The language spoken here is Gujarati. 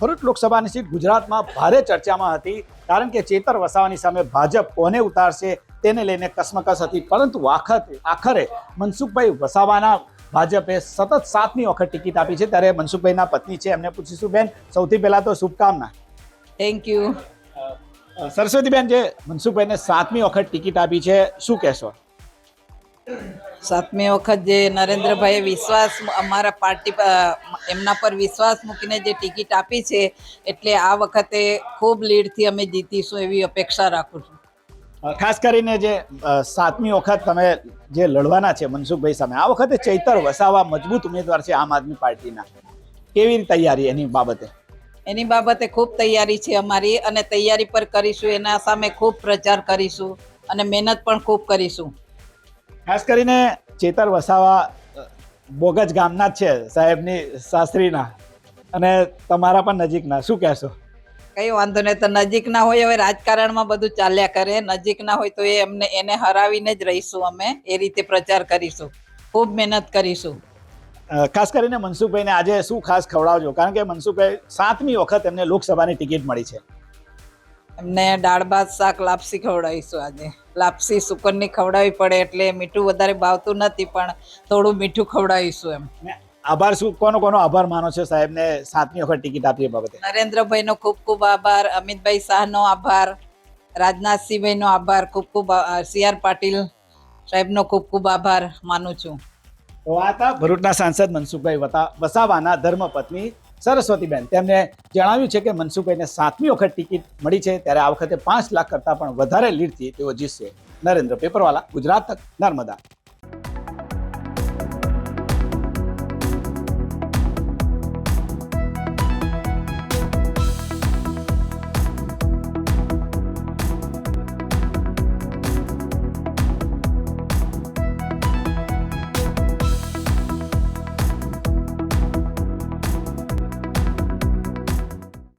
ભરૂચ લોકસભાની સીટ ગુજરાતમાં ભારે ચર્ચામાં હતી. કારણ કે ચેતર વસાવાની સામે ભાજપ કોને ઉતારશે તેને લઈને કસમકસ હતી. પરંતુ આખરે આખરે મનસુખભાઈ વસાવાના ભાજપે સતત સાતમી વખત ટિકિટ આપી છે. ત્યારે મનસુખભાઈના પત્ની છે. એમને પૂછીશું બેન સૌથી પહેલા તો શુભકામના. થેન્ક યુ સરસ્વતીબેન જે મનસુખભાઈને સાતમી વખત ટિકિટ આપી છે શું કહેશો? સાતમી વખત જે નરેન્દ્રભાઈએ વિશ્વાસ અમારા પાર્ટી એમના પર વિશ્વાસ મૂકીને જે ટિકિટ આપી છે એટલે આ વખતે ખૂબ લીડથી અમે જીતીશું એવી અપેક્ષા રાખું છું. ખાસ કરીને જે સાતમી વખત તમે જે લડવાના છે મનસુખભાઈ સામે આ વખતે ચૈતર વસાવા મજબૂત ઉમેદવાર છે આમ આદમી પાર્ટીના. કેવી તૈયારી એની બાબતે? એની બાબતે ખૂબ તૈયારી છે અમારી અને તૈયારી પર કરીશું એના સામે ખૂબ પ્રચાર કરીશું અને મહેનત પણ ખૂબ કરીશું. ખાસ કરીને ચેતર વસાવા બોગજ ગામના જ છે સાહેબની સાસરીના. અને તમારા પણ નજીકના. શું કહેશો? કઈ વાંધો નહીં. તો નજીકના હોય હવે રાજકારણમાં બધું ચાલ્યા કરે. નજીકના હોય તો એ એમને એને હરાવીને જ રહીશું અમે. એ રીતે પ્રચાર કરીશું. ખૂબ મહેનત કરીશું. ખાસ કરીને મનસુખભાઈને આજે શું ખાસ ખવડાવજો? કારણ કે મનસુખભાઈ સાતમી વખત એમને લોકસભાની ટિકિટ મળી છે. એમને દાળ ભાત શાક લાપસી ખવડાવીશું આજે. લાપસી સુકનની ખવડાવવી પડે એટલે મીઠું વધારે ભાવતું નથી પણ થોડું મીઠું ખવડાવીશું એમ. આભાર શું કોનો કોનો આભાર માનો છો સાહેબને? સાતમી વખત ટિકિટ આપી બાબતે. નરેન્દ્રભાઈનો ખૂબ ખૂબ આભાર અમિતભાઈ શાહનો આભાર રાજનાથસિંહભાઈનો આભાર ખૂબ ખૂબ સી આર પાટીલ સાહેબનો ખૂબ ખૂબ આભાર માનું છું. તો આ હતા ભરૂચના સાંસદ મનસુખભાઈ વસાવાના ધર્મપત્ની સરસ્વતીબેન તેમને જણાવ્યું છે કે મનસુખભાઈને સાતમી વખત ટિકિટ મળી છે, ત્યારે આ વખતે પાંચ લાખ કરતાં પણ વધારે લીડથી તેઓ જીતશે. નરેન્દ્ર પેપરવાલા, ગુજરાત તક નર્મદા.